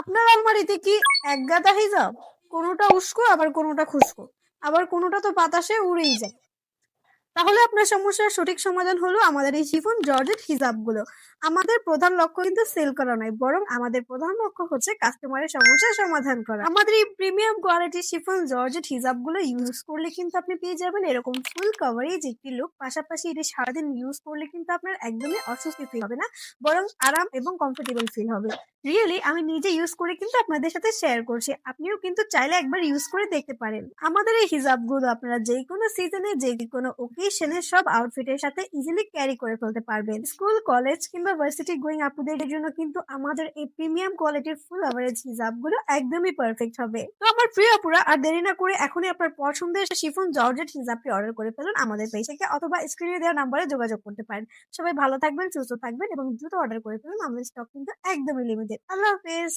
আপনার আলমারিতে কি এক গাদা হিজাব? কোনোটা উস্কো, আবার কোনোটা খুস্কো। আবার কোনোটা তো বাতাসে উড়েই যায়। তাহলে আপনার সমস্যার সঠিক সমাধান হলো আমাদের এই শিফন জর্জেট হিজাবগুলো। আমাদের প্রধান লক্ষ্য কিন্তু সেল করা নয়, বরং আমাদের প্রধান লক্ষ্য হচ্ছে কাস্টমারের সমস্যার সমাধান করা। আমাদের এই প্রিমিয়াম কোয়ালিটির শিফন জর্জেট হিজাবগুলো ইউজ করলে কিন্তু আপনি পেয়ে যাবেন এরকম ফুল কভারেজ একটি লুক পাশাপাশি এটি সারাদিন ইউজ করলে কিন্তু আপনার একদমই অস্বস্তি ফিল হবে না, বরং আরাম এবং কমফোর্টেবল ফিল হবে। রিয়েলি আমি নিজে ইউজ করে কিন্তু আপনাদের সাথে শেয়ার করছি। আপনিও কিন্তু চাইলে একবার ইউজ করে দেখতে পারেন। আমাদের এই হিজাবগুলো আপনারা যে কোনো সিজনে যে কোনো ওকেশনে সব আউটফিটের সাথে ইজিলি ক্যারি করে ফেলতে পারবেন। স্কুল কলেজ কিংবা ভার্সিটি গোয়িং আপুদের জন্য কিন্তু আমাদের এই প্রিমিয়াম কোয়ালিটির ফুল অ্যাভারেজ হিজাবগুলো একদমই পারফেক্ট হবে। তো আমার প্রিয় আপুরা, আর দেরি না করে এখনই আপনার পছন্দের শিফন জর্জেট হিজাবটি অর্ডার করে ফেলুন আমাদের পেজ থেকে অথবা স্ক্রিনে দেওয়া নাম্বারে যোগাযোগ করতে পারেন। সবাই ভালো থাকবেন, সুস্থ থাকবেন এবং দ্রুত অর্ডার করে ফেলুন। আমাদের স্টক কিন্তু একদমই limited it. I love this.